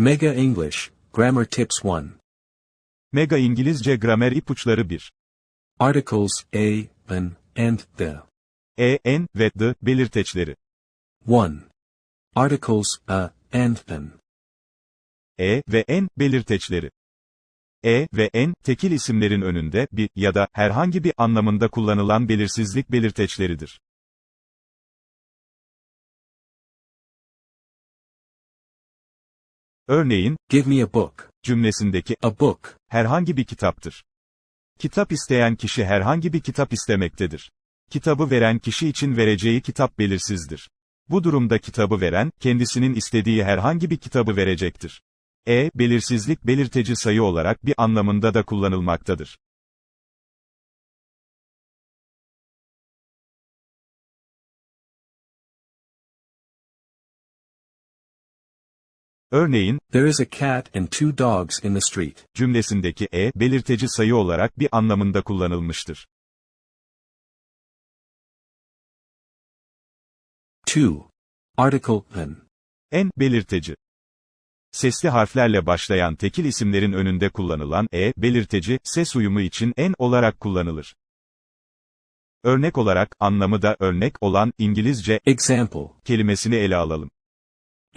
Mega English, Grammar Tips 1. Mega İngilizce Gramer İpuçları 1. Articles a, an, and the. E, en ve the belirteçleri. 1. Articles a, and an. E ve en belirteçleri. E ve en tekil isimlerin önünde bir ya da herhangi bir anlamında kullanılan belirsizlik belirteçleridir. Örneğin, Give me a book. cümlesindeki A book. herhangi bir kitaptır. Kitap isteyen kişi herhangi bir kitap istemektedir. Kitabı veren kişi için vereceği kitap belirsizdir. Bu durumda kitabı veren, kendisinin istediği herhangi bir kitabı verecektir. E, belirsizlik belirteci sayı olarak bir anlamında da kullanılmaktadır. Örneğin, There is a cat and two dogs in the street. cümlesindeki e, belirteci sayı olarak bir anlamında kullanılmıştır. 2. Article an. En, belirteci. Sesli harflerle başlayan tekil isimlerin önünde kullanılan e, belirteci, ses uyumu için en olarak kullanılır. Örnek olarak, anlamı da örnek olan, İngilizce, Example. kelimesini ele alalım.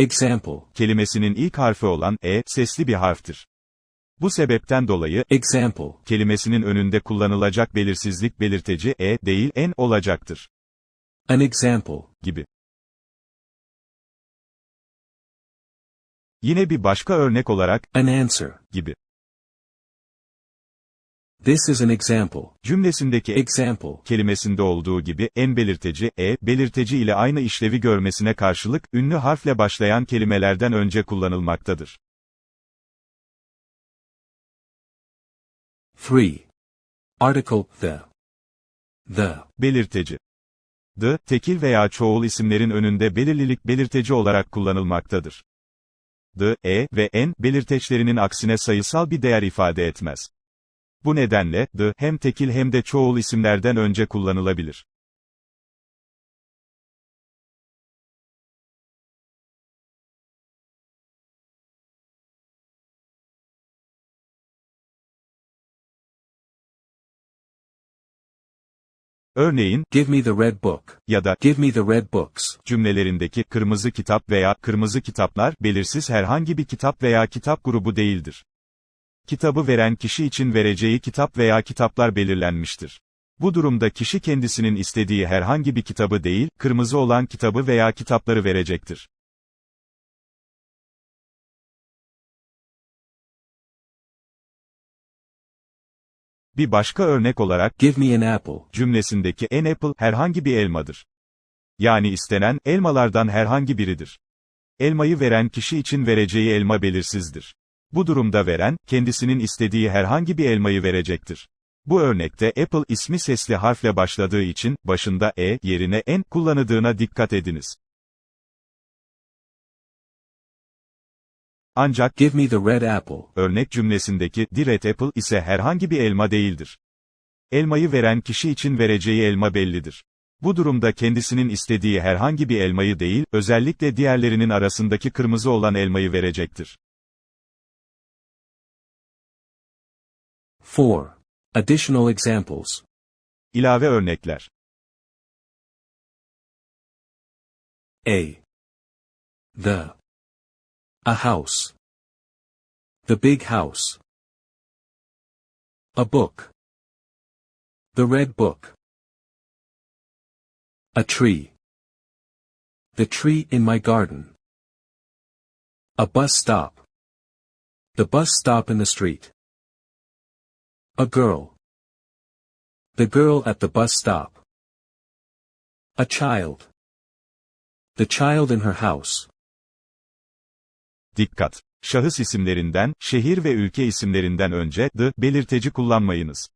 Example. Kelimesinin ilk harfi olan e, sesli bir harftir. Bu sebepten dolayı, Example. kelimesinin önünde kullanılacak belirsizlik belirteci e, değil en olacaktır. An example. gibi. Yine bir başka örnek olarak, An answer. gibi. This is an example. Cümlesindeki Example. kelimesinde olduğu gibi, en belirteci, e, belirteci ile aynı işlevi görmesine karşılık, ünlü harfle başlayan kelimelerden önce kullanılmaktadır. 3. Article the. The. Belirteci. The, tekil veya çoğul isimlerin önünde belirlilik belirteci olarak kullanılmaktadır. The, e ve en, belirteçlerinin aksine sayısal bir değer ifade etmez. Bu nedenle, the, hem tekil hem de çoğul isimlerden önce kullanılabilir. Örneğin, Give me the red book. ya da, Give me the red books. cümlelerindeki kırmızı kitap veya kırmızı kitaplar belirsiz herhangi bir kitap veya kitap grubu değildir. Kitabı veren kişi için vereceği kitap veya kitaplar belirlenmiştir. Bu durumda kişi kendisinin istediği herhangi bir kitabı değil, kırmızı olan kitabı veya kitapları verecektir. Bir başka örnek olarak, Give me an apple. cümlesindeki an apple herhangi bir elmadır. Yani istenen, elmalardan herhangi biridir. Elmayı veren kişi için vereceği elma belirsizdir. Bu durumda veren, kendisinin istediği herhangi bir elmayı verecektir. Bu örnekte Apple ismi sesli harfle başladığı için, başında e yerine en kullanıldığına dikkat ediniz. Ancak, Give me the red apple. örnek cümlesindeki the red apple ise herhangi bir elma değildir. Elmayı veren kişi için vereceği elma bellidir. Bu durumda kendisinin istediği herhangi bir elmayı değil, özellikle diğerlerinin arasındaki kırmızı olan elmayı verecektir. 4. Additional examples. İlave örnekler. A. The. A house. The big house. A book. The red book. A tree. The tree in my garden. A bus stop. The bus stop in the street. A girl. The girl at the bus stop. A child. The child in her house. Dikkat! Şahıs isimlerinden, şehir ve ülke isimlerinden önce the belirteci kullanmayınız.